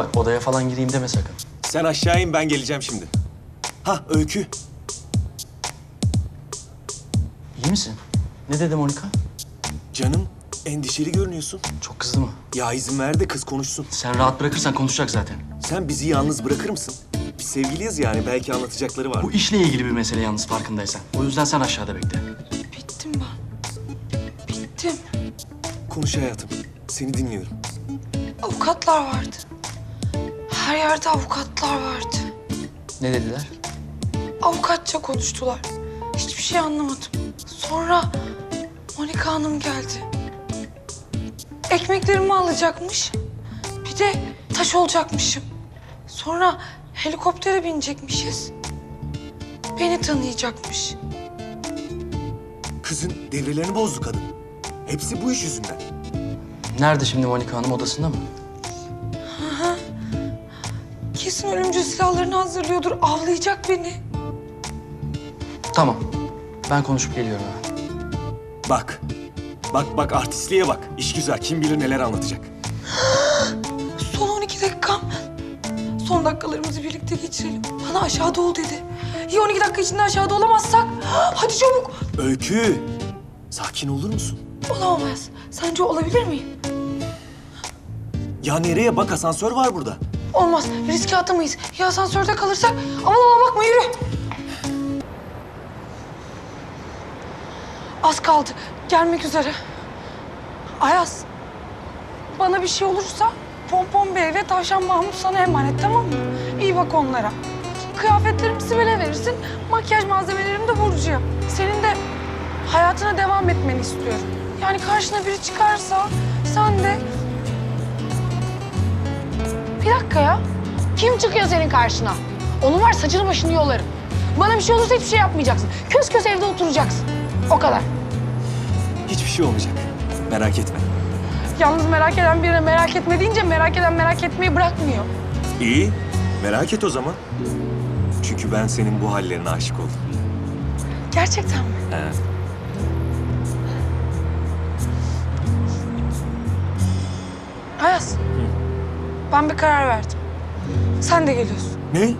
bak odaya falan gireyim deme sakın. Sen aşağı in ben geleceğim şimdi. Ha Öykü. İyi misin? Ne dedi Monika? Canım endişeli görünüyorsun. Çok kızdı mı? Ya izin ver de kız konuşsun. Sen rahat bırakırsan konuşacak zaten. Sen bizi yalnız bırakır mısın? Biz sevgiliyiz yani belki anlatacakları var. Bu işle ilgili bir mesele yalnız farkındaysan. O yüzden sen aşağıda bekle. Bittim ben. Bittim. Konuş hayatım. Seni dinliyorum. Avukatlar vardı. Her yerde avukatlar vardı. Ne dediler? Avukatça konuştular. Hiçbir şey anlamadım. Sonra Monika Hanım geldi. Ekmeklerimi alacakmış. Bir de taş olacakmışım. Sonra helikoptere binecekmişiz. Beni tanıyacakmış. Kızın devrelerini bozdu kadın. Hepsi bu iş yüzünden. Nerede şimdi Monika Hanım odasında mı? Kesin ölümcül silahlarını hazırlıyordur. Avlayacak beni. Tamam. Ben konuşup geliyorum hemen. Bak. Bak bak artistliğe bak. İş güzel. Kim bilir neler anlatacak. Son 12 dakikam. Son dakikalarımızı birlikte geçirelim. Bana aşağıda ol dedi. Ya 12 dakika içinde aşağıda olamazsak? Hadi çabuk. Öykü. Sakin olur musun? Olamaz. Sence olabilir miyim? Ya nereye? Bak asansör var burada. Olmaz. Riske atamayız. Ya asansörde kalırsak? Aman aman bakma yürü. Az kaldı. Gelmek üzere. Ayaz. Bana bir şey olursa Pompon Bey ve Tavşan Mahmut sana emanet tamam mı? İyi bak onlara. Kıyafetlerimi Sibel'e verirsin. Makyaj malzemelerimi de Burcu'ya. Senin de hayatına devam etmeni istiyorum. Yani karşına biri çıkarsa sen de Bir dakika ya. Kim çıkıyor senin karşına? Onun var saçını başını yolarım. Bana bir şey olursa hiçbir şey yapmayacaksın. Kös kös evde oturacaksın. O kadar. Hiçbir şey olmayacak. Merak etme. Yalnız merak eden birine merak etme deyince merak eden merak etmeyi bırakmıyor. İyi. Merak et o zaman. Çünkü ben senin bu hallerine aşık oldum. Gerçekten mi? He. Ayaz. Ben bir karar verdim. Sen de geliyorsun. Ne?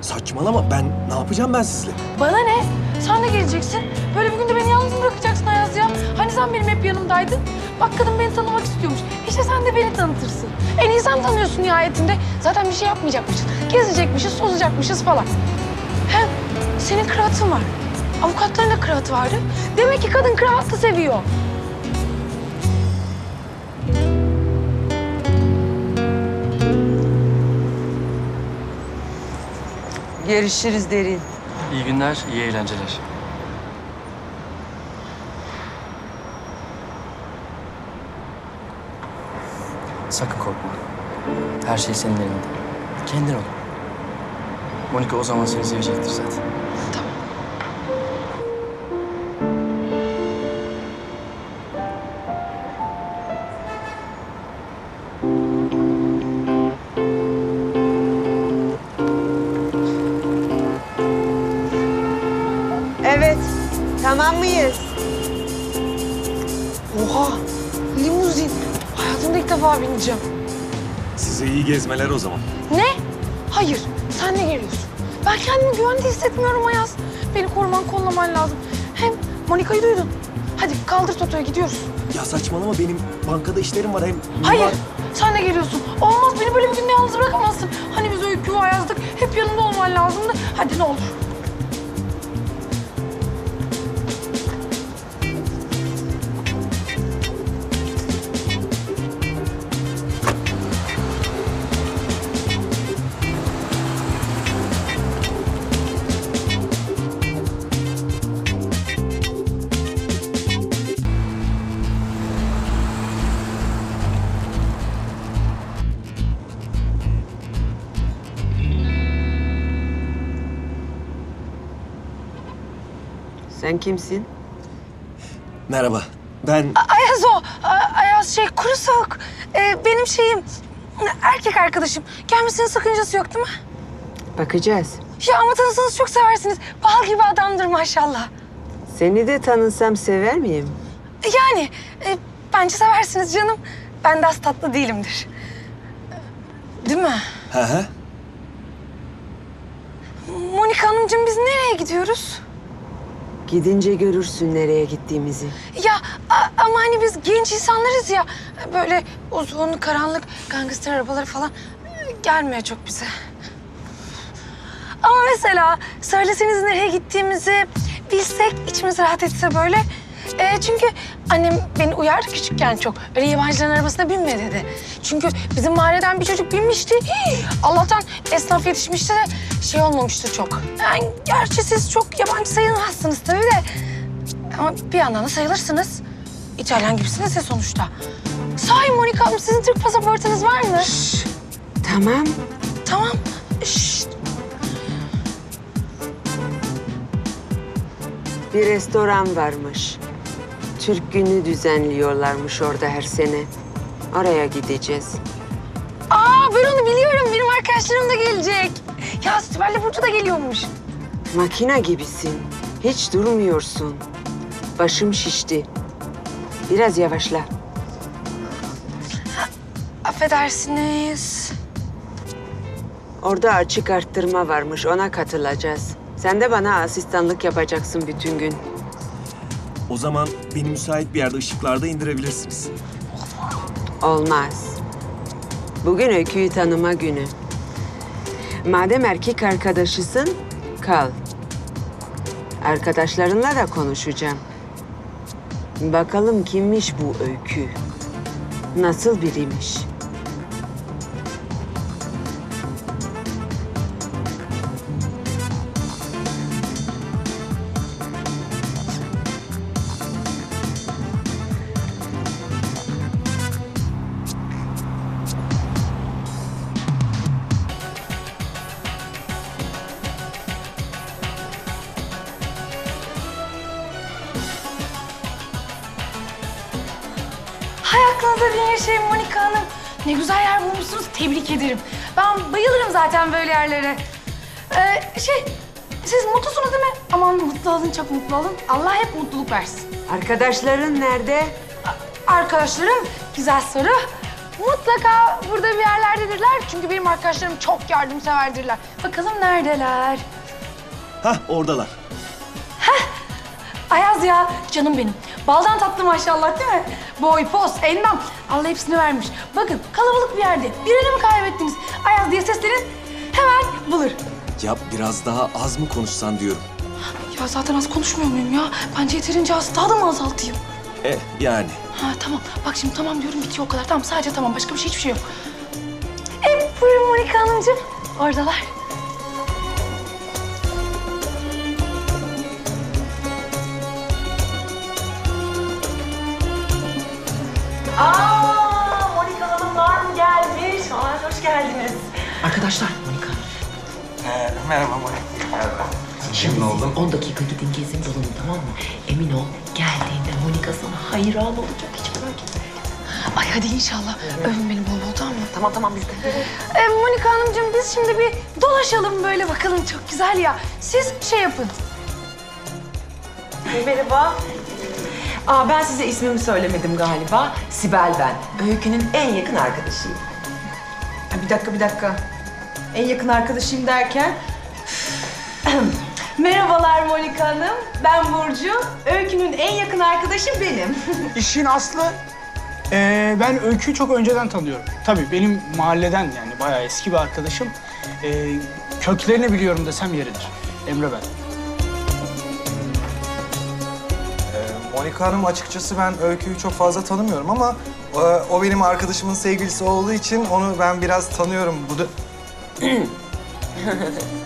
Saçmalama. Ben ne yapacağım ben sizle? Bana ne? Sen de geleceksin. Böyle bir günde beni yalnız mı bırakacaksın Ayaz ya? Hani sen benim hep yanımdaydın? Bak kadın beni tanımak istiyormuş. İşte sen de beni tanıtırsın. En iyi sen tanıyorsun nihayetinde. Zaten bir şey yapmayacakmışız. Gezecekmişiz, sozacakmışız falan. Hem senin kıraatın var. Avukatların da kıraatı vardı. Demek ki kadın kıraatı seviyor. Görüşürüz derin. İyi günler, iyi eğlenceler. Sakın korkma. Her şey senin elinde. Kendin ol. Monika o zaman seni sevecektir zaten. Tamam mıyız? Oha! Limuzin. Hayatımda ilk defa bineceğim. Size iyi gezmeler o zaman. Ne? Hayır, sen de geliyorsun. Ben kendimi güvende hissetmiyorum Ayaz. Beni koruman, kollaman lazım. Hem Monika'yı duydun. Hadi kaldır Toto'ya gidiyoruz. Ya saçmalama benim bankada işlerim var hem... Hayır, Var. sen de geliyorsun. Olmaz, beni böyle bir günde yalnız bırakamazsın. Hani biz öykü Ayaz'dık, hep yanımda olman lazımdı. Hadi ne olur. Sen kimsin? Merhaba. Ben... Ayaz o. A- Ayaz şey, kuru soğuk. Ee, benim şeyim, erkek arkadaşım. Gelmesinin sakıncası yok değil mi? Bakacağız. Ya ama tanısanız çok seversiniz. Bal gibi adamdır maşallah. Seni de tanısam sever miyim? Yani e, bence seversiniz canım. Ben de az tatlı değilimdir. Değil mi? mi? Hı hı. Monika Hanımcığım biz nereye gidiyoruz? Gidince görürsün nereye gittiğimizi. Ya ama hani biz genç insanlarız ya. Böyle uzun, karanlık gangster arabaları falan e, gelmiyor çok bize. Ama mesela söyleseniz nereye gittiğimizi bilsek içimiz rahat etse böyle. E, çünkü annem beni uyardı küçükken çok. Öyle yabancıların arabasına binme dedi. Çünkü bizim mahalleden bir çocuk binmişti. Hii, Allah'tan esnaf yetişmişti de şey olmamıştı çok. Yani gerçi siz çok yabancı sayılmazsınız tabii de. Ama bir yandan da sayılırsınız. İtalyan gibisiniz ya sonuçta. Sahi Monika Hanım sizin Türk pasaportunuz var mı? Tamam. Tamam. Şşt. Bir restoran varmış. Türk günü düzenliyorlarmış orada her sene. Oraya gideceğiz. Aa ben onu biliyorum. Benim arkadaşlarım da gelecek. Ya Sibel'le Burcu da geliyormuş. Makina gibisin. Hiç durmuyorsun. Başım şişti. Biraz yavaşla. Affedersiniz. Orada açık arttırma varmış. Ona katılacağız. Sen de bana asistanlık yapacaksın bütün gün. O zaman beni müsait bir yerde ışıklarda indirebilirsiniz. Olmaz. Bugün öyküyü tanıma günü. Madem erkek arkadaşısın, kal. Arkadaşlarınla da konuşacağım. Bakalım kimmiş bu öykü? Nasıl biriymiş? Güzel yer bulmuşsunuz. Tebrik ederim. Ben bayılırım zaten böyle yerlere. Ee, şey, siz mutlusunuz değil mi? Aman mutlu olun, çok mutlu olun. Allah hep mutluluk versin. Arkadaşların nerede? Arkadaşlarım, güzel soru. Mutlaka burada bir yerlerdedirler. Çünkü benim arkadaşlarım çok yardımseverdirler. Bakalım neredeler? Hah oradalar. Ayaz ya, canım benim. Baldan tatlı maşallah değil mi? Boy, poz, endam. Allah hepsini vermiş. Bakın kalabalık bir yerde. Birini mi kaybettiniz? Ayaz diye seslenin. Hemen bulur. Ya biraz daha az mı konuşsan diyorum. Ya zaten az konuşmuyor muyum ya? Bence yeterince az. Daha da mı azaltayım? E yani. Ha tamam. Bak şimdi tamam diyorum bitiyor o kadar. Tamam sadece tamam. Başka bir şey hiçbir şey yok. E buyurun Monika Hanımcığım. Oradalar. Aa, Monika Hanımlar mı gelmiş? Aa, hoş geldiniz. Arkadaşlar Monika. merhaba Monika. Şimdi oldum. 10 dakika gidin gezin dolanın tamam mı? Emin ol geldiğinde Monika sana hayran olacak hiç merak etme. Ay hadi inşallah. Övün beni bol bol tamam mı? Tamam tamam biz de. E, Monika Hanımcığım biz şimdi bir dolaşalım böyle bakalım. Çok güzel ya. Siz şey yapın. Merhaba. Aa, ben size ismimi söylemedim galiba. Sibel ben. Öykü'nün en yakın arkadaşıyım. Ha, bir dakika, bir dakika. En yakın arkadaşıyım derken... Merhabalar Monika Hanım. Ben Burcu. Öykü'nün en yakın arkadaşı benim. İşin aslı eee, ben Öykü'yü çok önceden tanıyorum. Tabii benim mahalleden yani bayağı eski bir arkadaşım. Eee, köklerini biliyorum desem yeridir. Emre ben. Monika Hanım açıkçası ben Öykü'yü çok fazla tanımıyorum ama e, o benim arkadaşımın sevgilisi olduğu için onu ben biraz tanıyorum. Bu da...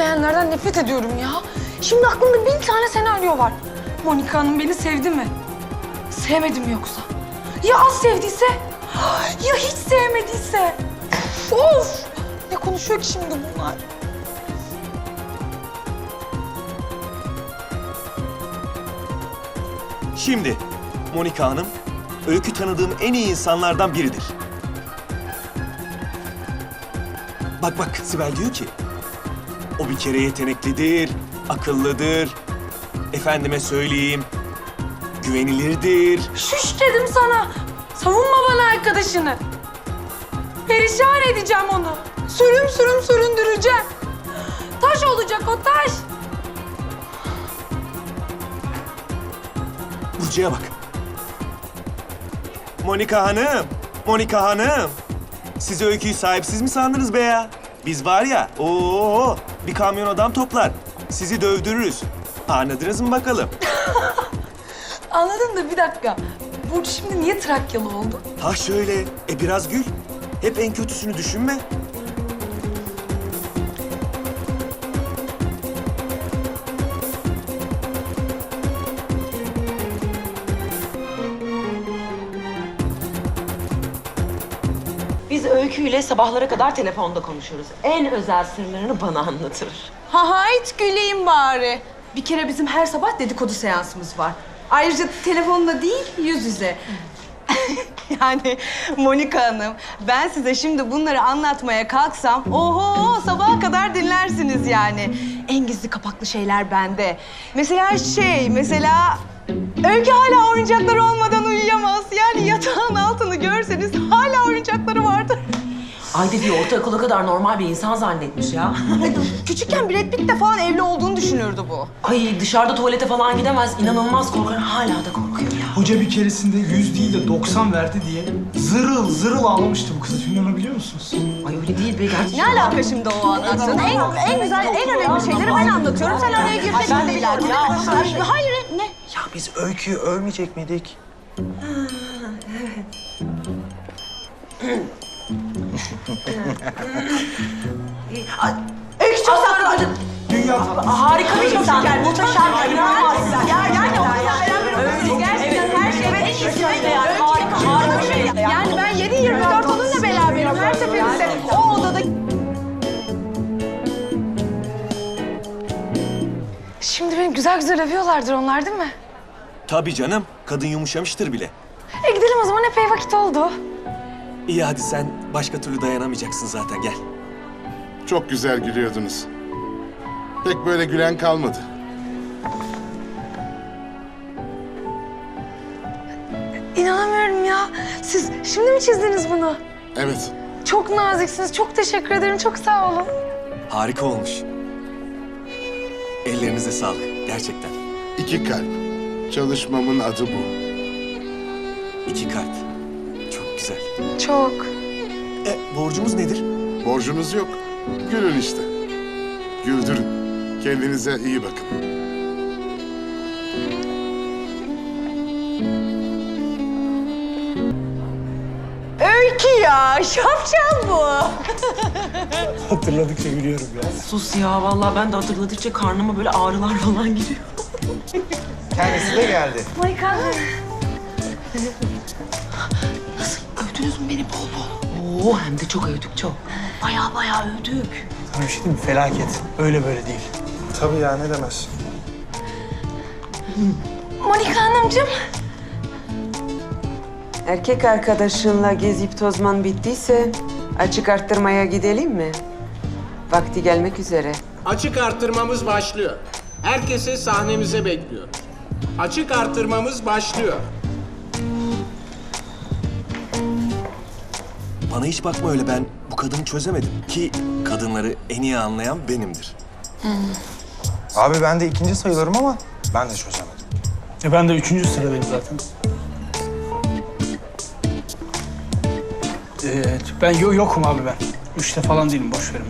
bilmeyenlerden nefret ediyorum ya. Şimdi aklımda bin tane senaryo var. Monika Hanım beni sevdi mi? Sevmedim yoksa? Ya az sevdiyse? Ya hiç sevmediyse? Of! Ne konuşuyor ki şimdi bunlar? Şimdi Monika Hanım, Öykü tanıdığım en iyi insanlardan biridir. Bak bak Sibel diyor ki o bir kere yeteneklidir, akıllıdır, efendime söyleyeyim, güvenilirdir. Şuş dedim sana. Savunma bana arkadaşını. Perişan edeceğim onu. Sürüm sürüm süründüreceğim. Taş olacak o taş. Burcu'ya bak. Monika Hanım, Monika Hanım. Siz öyküyü sahipsiz mi sandınız be ya? Biz var ya, oo bir kamyon adam toplar. Sizi dövdürürüz. Anladınız mı bakalım? Anladın da bir dakika. Burcu şimdi niye Trakyalı oldu? Ha şöyle, e biraz gül. Hep en kötüsünü düşünme. Öyküyle sabahlara kadar telefonda konuşuruz. En özel sırlarını bana anlatır. Ha hayt güleyim bari. Bir kere bizim her sabah dedikodu seansımız var. Ayrıca telefonla değil, yüz yüze. yani Monika Hanım, ben size şimdi bunları anlatmaya kalksam, oho sabaha kadar dinlersiniz yani. En gizli kapaklı şeyler bende. Mesela şey, mesela Öykü hala oyuncakları olmadan uyuyamaz. Yani yatağın altını görseniz hala oyuncakları vardır. Ay dediği ortaokula kadar normal bir insan zannetmiş ya. Küçükken Brad Pitt'le falan evli olduğunu düşünürdü bu. Ay dışarıda tuvalete falan gidemez. İnanılmaz korkar. Hala da korkuyor ya. Hoca bir keresinde 100 değil de 90 verdi diye zırıl zırıl ağlamıştı bu kızı. Şimdi onu biliyor musunuz? Ay öyle değil be gerçekten. Ne alaka şimdi o anlattığın? En, en güzel, en önemli şeyleri ben anlatıyorum. Sen araya gireceksin de ileride. Hayır, ne? Ya biz Öykü'yü övmeyecek miydik? Çok tatlı. Dünya Harika bir insan. Muhteşem. İnanılmaz. Ya yani o kadar gerçekten her şey en iyisi. Harika, harika şey. Yani ben 7-24 onunla beraberim. Her seferinde o odada Şimdi beni güzel güzel övüyorlardır onlar değil mi? Tabii canım, kadın yumuşamıştır bile. E gidelim o zaman epey vakit oldu. İyi hadi sen başka türlü dayanamayacaksın zaten gel. Çok güzel gülüyordunuz. Pek böyle gülen kalmadı. İnanamıyorum ya. Siz şimdi mi çizdiniz bunu? Evet, Çok naziksiniz. Çok teşekkür ederim. Çok sağ olun. Harika olmuş. Ellerinize sağlık, gerçekten. iki kalp. Çalışmamın adı bu. İki kalp. Çok. E, borcumuz nedir? Borcunuz yok. Gülün işte. Güldürün. Kendinize iyi bakın. öykü ya. Şapşal bu. hatırladıkça gülüyorum ya. Sus ya vallahi ben de hatırladıkça karnıma böyle ağrılar falan giriyor. Kendisi de geldi. Monika. Övdünüz mü beni bol bol? Oo hem de çok övdük çok. Baya baya övdük. Sana bir şey diyeyim mi? Felaket. Öyle böyle değil. Tabii ya ne demez. Monika Hanımcığım. Erkek arkadaşınla gezip tozman bittiyse açık arttırmaya gidelim mi? Vakti gelmek üzere. Açık arttırmamız başlıyor. Herkesi sahnemize bekliyor. Açık arttırmamız başlıyor. Bana hiç bakma öyle ben bu kadını çözemedim. Ki kadınları en iyi anlayan benimdir. Abi ben de ikinci sayılırım ama ben de çözemedim. E ben de üçüncü sıradayım zaten. Evet, ben yo yokum abi ben. Üçte falan değilim, boş beni.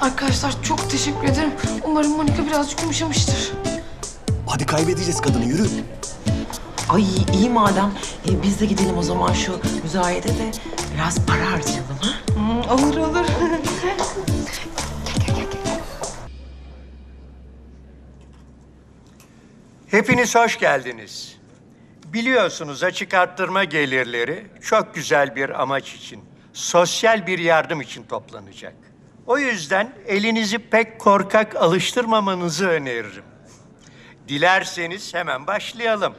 Arkadaşlar çok teşekkür ederim. Umarım Monika birazcık yumuşamıştır. Hadi kaybedeceğiz kadını yürü. Ay iyi madem. E, biz de gidelim o zaman şu müzayedede biraz para harcayalım ha. Olur olur. Hepiniz hoş geldiniz. Biliyorsunuz açık arttırma gelirleri çok güzel bir amaç için, sosyal bir yardım için toplanacak. O yüzden elinizi pek korkak alıştırmamanızı öneririm. Dilerseniz hemen başlayalım.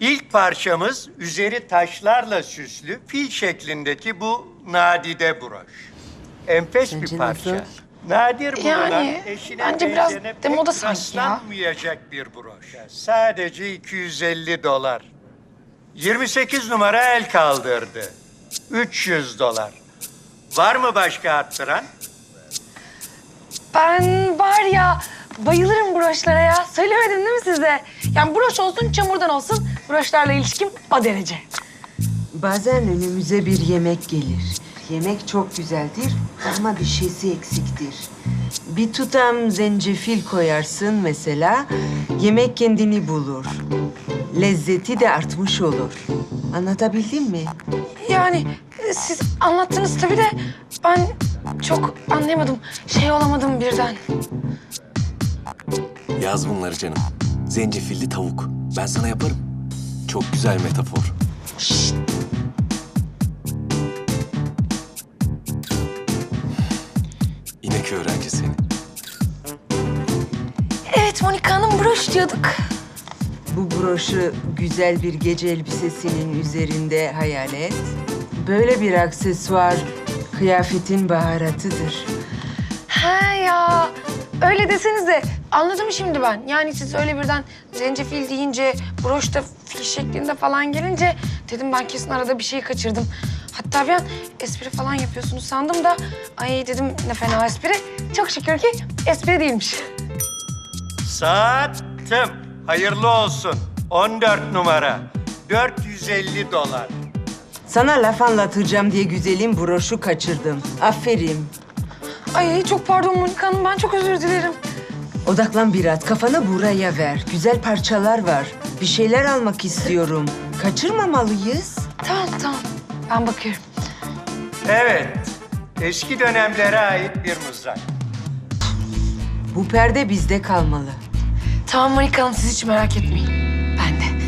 İlk parçamız üzeri taşlarla süslü fil şeklindeki bu nadide broş. Enfes bir parça. nasıl? Nadir bulunan Yani, eşine bence biraz benzene pek demoda sanki ya. rastlanmayacak bir broş. Sadece 250 dolar. 28 numara el kaldırdı. 300 dolar. Var mı başka arttıran? Ben var ya bayılırım broşlara ya. Söylemedim değil mi size? Yani broş olsun çamurdan olsun broşlarla ilişkim o derece. Bazen önümüze bir yemek gelir. Yemek çok güzeldir ama bir şeysi eksiktir. Bir tutam zencefil koyarsın mesela, yemek kendini bulur. Lezzeti de artmış olur. Anlatabildim mi? Yani e, siz anlattınız tabii de ben çok anlayamadım. Şey olamadım birden. Yaz bunları canım. Zencefilli tavuk. Ben sana yaparım. Çok güzel metafor. İnek öğrenci seni. Evet Monika Hanım broş diyorduk. Bu broşu güzel bir gece elbisesinin üzerinde hayal et. Böyle bir aksesuar kıyafetin baharatıdır. He ya öyle desenize anladım şimdi ben. Yani siz öyle birden zencefil deyince broş fil şeklinde falan gelince dedim ben kesin arada bir şey kaçırdım. Hatta bir an espri falan yapıyorsunuz sandım da ay dedim ne fena espri. Çok şükür ki espri değilmiş. Sattım. Hayırlı olsun. 14 numara. 450 dolar. Sana laf anlatacağım diye güzelim broşu kaçırdım. Aferin. Ay çok pardon Monika Hanım ben çok özür dilerim. Odaklan Birat, kafanı buraya ver. Güzel parçalar var. Bir şeyler almak istiyorum. Kaçırmamalıyız. Tamam tamam ben bakıyorum. Evet. Eski dönemlere ait bir mızrak. Bu perde bizde kalmalı. Tamam Monika Hanım siz hiç merak etmeyin. Ben de.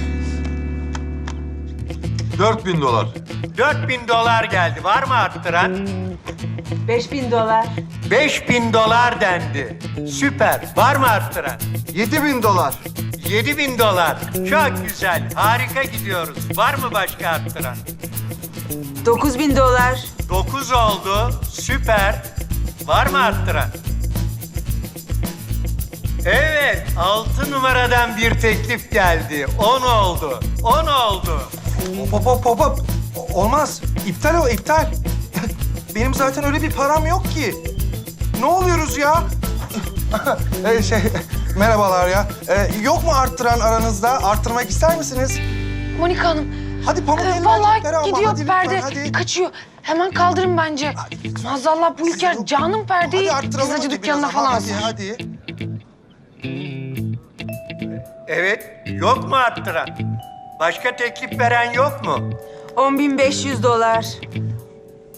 4000 dolar. 4000 dolar geldi. Var mı arttıran? 5000 dolar. 5000 dolar dendi. Süper. Var mı arttıran? 7000 dolar. 7000 dolar. Çok güzel. Harika gidiyoruz. Var mı başka arttıran? 9000 dolar. 9 oldu. Süper. Var mı arttıran? Evet. 6 numaradan bir teklif geldi. 10 oldu. 10 oldu. Hop hop hop hop hop. O- Olmaz. İptal o iptal. Benim zaten öyle bir param yok ki. Ne oluyoruz ya? Ee, şey, merhabalar ya. Ee, yok mu arttıran aranızda? Arttırmak ister misiniz? Monika Hanım. Hadi pamuk e, eldivenlikleri Vallahi ama gidiyor hadi lütfen, perde. hadi. Kaçıyor. Hemen kaldırın bence. Maazallah bu İlker Yok. canım perdeyi Hadi pizzacı hadi dükkanına falan hadi, hadi. Evet. Yok mu arttıran? Başka teklif veren yok mu? 10.500 dolar.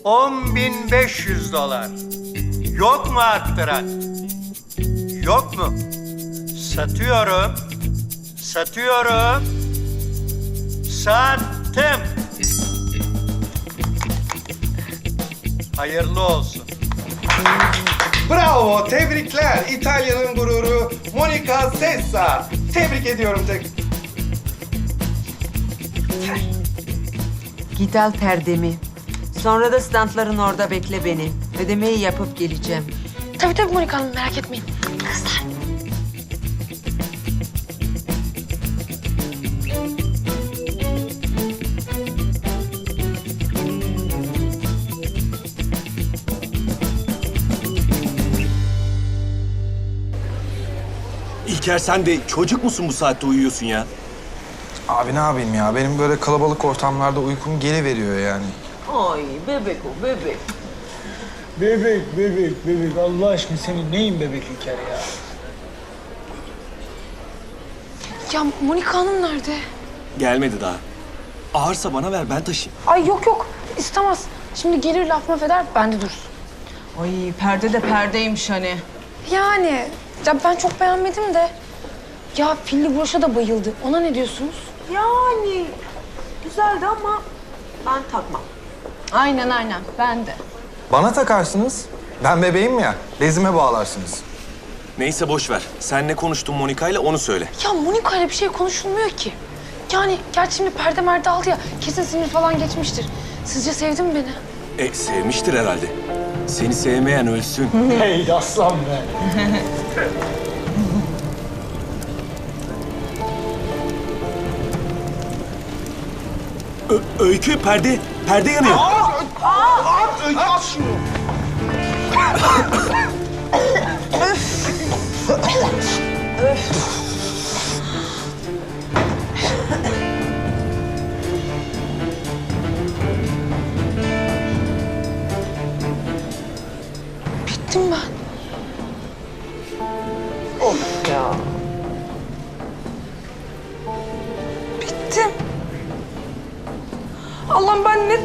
10.500 dolar. Yok mu arttıran? Yok mu? Satıyorum. Satıyorum. Sattım. Hayırlı olsun. Bravo, tebrikler. İtalya'nın gururu Monica Sessa. Tebrik ediyorum tek. Git al perdemi. Sonra da standların orada bekle beni. Ödemeyi yapıp geleceğim. Tabii tabii Monika Hanım merak etmeyin. İlker sen de çocuk musun bu saatte uyuyorsun ya? Abi ne yapayım ya? Benim böyle kalabalık ortamlarda uykum geri veriyor yani. Ay bebek o bebek. Bebek, bebek, bebek. Allah aşkına senin neyin bebek İlker ya? Ya Monika Hanım nerede? Gelmedi daha. Ağırsa bana ver ben taşıyayım. Ay yok yok istemez. Şimdi gelir laf maf eder bende dursun. Ay perde de perdeymiş hani. Yani ya ben çok beğenmedim de. Ya filli broşa da bayıldı. Ona ne diyorsunuz? Yani güzeldi ama ben takmam. Aynen aynen ben de. Bana takarsınız. Ben bebeğim ya. Bezime bağlarsınız. Neyse boş ver. Sen ne konuştun Monika ile onu söyle. Ya Monika ile bir şey konuşulmuyor ki. yani gerçi şimdi perde merde aldı ya kesin sinir falan geçmiştir. Sizce sevdi mi beni? E sevmiştir herhalde. Seni sevmeyen ölsün. Hey aslan be. Ö- öykü perde, perde yanıyor. Öykü at şunu. Bittim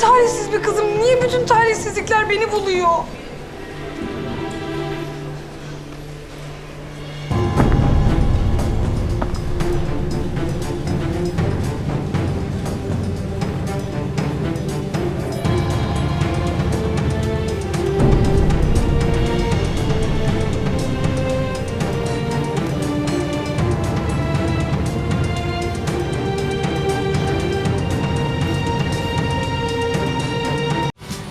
talihsiz bir kızım. Niye bütün talihsizlikler beni buluyor?